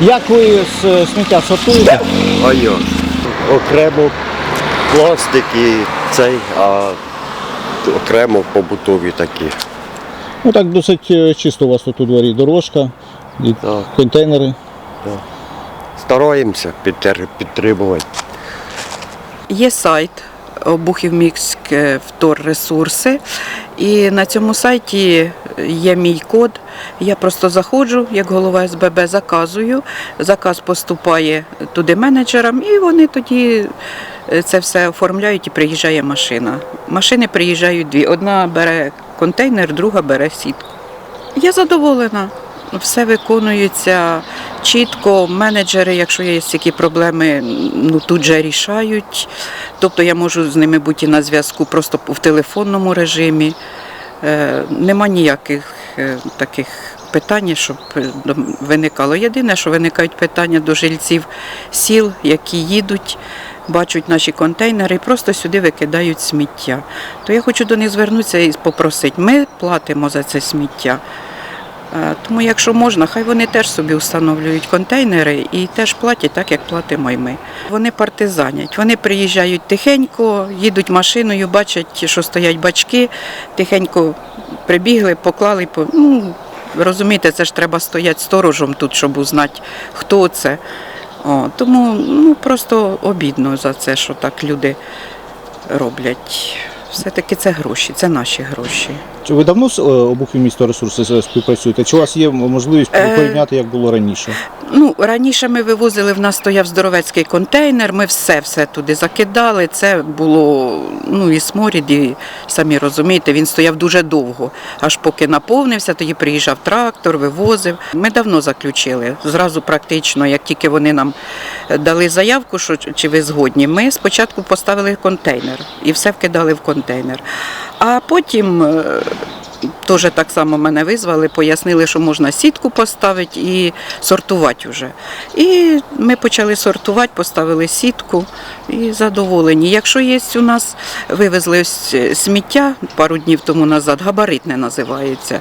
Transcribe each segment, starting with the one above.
Як ви з е, сміття сортуєте? А я. Окремо пластик і цей, а окремо побутові такі. Ну так досить е, чисто у вас тут у дворі. Дорожка, і Так. контейнери. Стараємося підтримувати. Є сайт Обухівміськ вторресурси. І на цьому сайті є мій код. Я просто заходжу, як голова СББ, заказую. Заказ поступає туди менеджерам, і вони тоді е, це все оформляють і приїжджає машина. Машини приїжджають дві. Одна бере контейнер, друга бере сітку. Я задоволена. Все виконується чітко. Менеджери, якщо є які проблеми, ну тут же рішають. Тобто я можу з ними бути на зв'язку просто в телефонному режимі. Е, нема ніяких е, таких питань, щоб е, виникало. Єдине, що виникають питання до жильців сіл, які їдуть. Бачать наші контейнери і просто сюди викидають сміття. То я хочу до них звернутися і попросити. Ми платимо за це сміття. Е, Тому, якщо можна, хай вони теж собі встановлюють контейнери і теж платять так, як платимо і ми. Вони партизанять. Вони приїжджають тихенько, їдуть машиною, бачать, що стоять бачки, тихенько прибігли, поклали. Ну, розумієте, це ж треба стояти сторожем тут, щоб узнати, хто це. О, тому ну, просто обідно за це, що так люди роблять. Все-таки це гроші, це наші гроші. Чи ви давно з е, обухів місто ресурси співпрацюєте? Чи у вас є можливість Е, порівняти, як було раніше? Ну, раніше ми вивозили, в нас стояв здоровецький контейнер, ми все все туди закидали. Це було ну і сморід, і самі розумієте, він стояв дуже довго. Аж поки наповнився, тоді приїжджав трактор, вивозив. Ми давно заключили. Зразу практично, як тільки вони нам дали заявку, що чи ви згодні, ми спочатку поставили контейнер і все вкидали в контейнер. А потім. е, Теж так само мене визвали, пояснили, що можна сітку поставити і сортувати вже. І ми почали сортувати, поставили сітку і задоволені. Якщо є у нас, вивезли ось сміття пару днів тому назад, габаритне називається.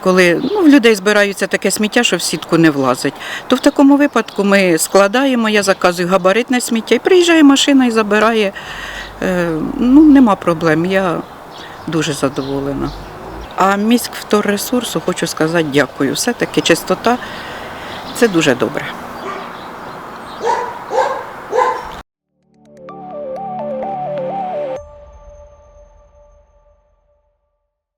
Коли ну, в людей збираються таке сміття, що в сітку не влазить, то в такому випадку ми складаємо, я заказую габаритне сміття, і приїжджає машина і забирає. Е, ну, нема проблем, я дуже задоволена. А міськ вторресурсу хочу сказати дякую. Все-таки чистота це дуже добре.